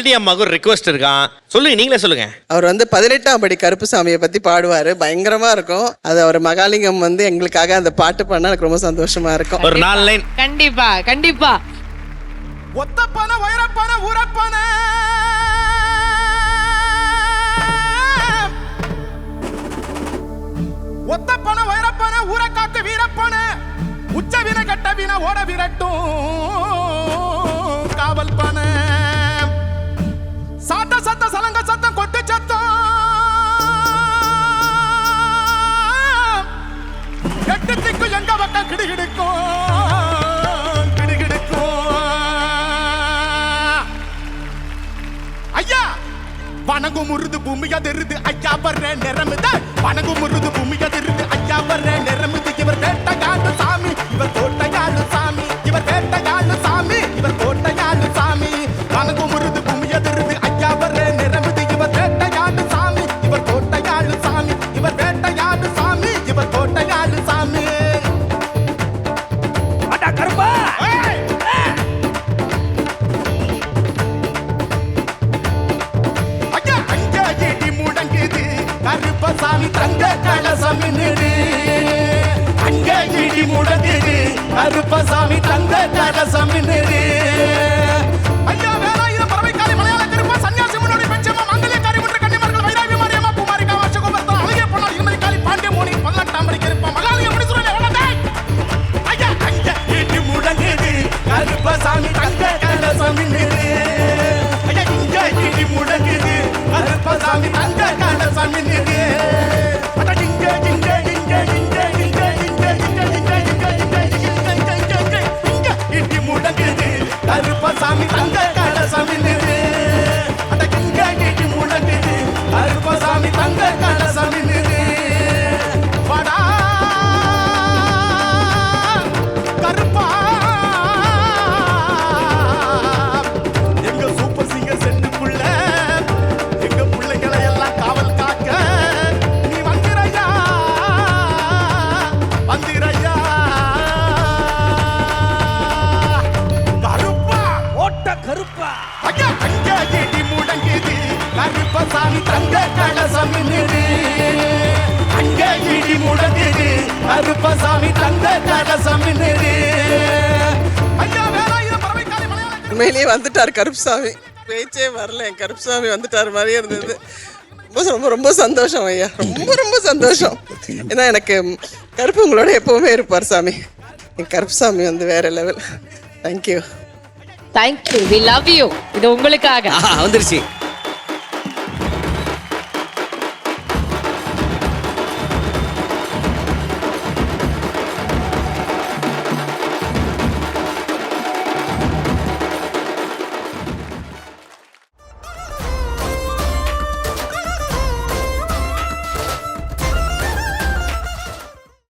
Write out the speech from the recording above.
நளினி அம்மாவுக்கு ஒரு ரிக்வஸ்ட் இருக்கான். சொல்லுங்க நீங்களே சொல்லுங்க. அவர் வந்து பதினெட்டாம் படி கருப்புசாமியை பத்தி பாடுவாரு. பயங்கரமா இருக்கும். அது அவர் மகாலிங்கம் வந்து எங்களுக்காக அந்த பாட்டு பண்ணா எனக்கு ரொம்ப சந்தோஷமா இருக்கும். ஒரு நாலு லைன் கண்டிப்பா கண்டிப்பா. ஒத்தப்பன வைரப்பன ஊரப்பன. ஒத்தப்பன வைரப்பன ஊர காத்து வீரப்பன. உச்ச வின கட்ட வின ஓட விரட்டும். கிடுகிடுக்கும் கிடுகிடுக்கும். ஐயா வணங்கும் முருது பூமியா தெரிது ஐயா வர்ற நிறமுது வணங்கும் முருது பூமியா தெரிது ஐயா வர்ற நிறமுது இவர் வேட்டையாடு சாமி இவர் கோட்டையாடு மின்னுது அங்க இடி முடங்குது கருப்பசாமி தந்த கலசம் மின்னுது ஐயா வேலாயுதம் பறவை காலி மலையாள கருப்பா சன்னியாசி முன்னோடி பெஞ்சமா மங்கலிய காரி முற்று கன்னிமார்கள் வைராவி மாரியம்மா குமாரி காமாட்சி காலி பாண்டிய மோனி பல்லட் தாமரை கருப்பா மலாலிய முடிசுரன் ஐயா அங்க இடி கருப்பசாமி தங்க கலசம் அங்க இடி முடங்குது. கருப்பசாமி தங்க கலசம் உண்மையிலேயே வந்துட்டார் கருப்புசாமி. பேச்சே வரல என் கருப்புசாமி வந்துட்டார் மாதிரியே இருந்தது. ரொம்ப ரொம்ப ரொம்ப சந்தோஷம் ஐயா. ரொம்ப ரொம்ப சந்தோஷம். ஏன்னா எனக்கு கருப்பு உங்களோட எப்பவுமே இருப்பார் சாமி. என் கருப்புசாமி வந்து வேற level thank you thank you we love you இது உங்களுக்காக. வந்துருச்சு.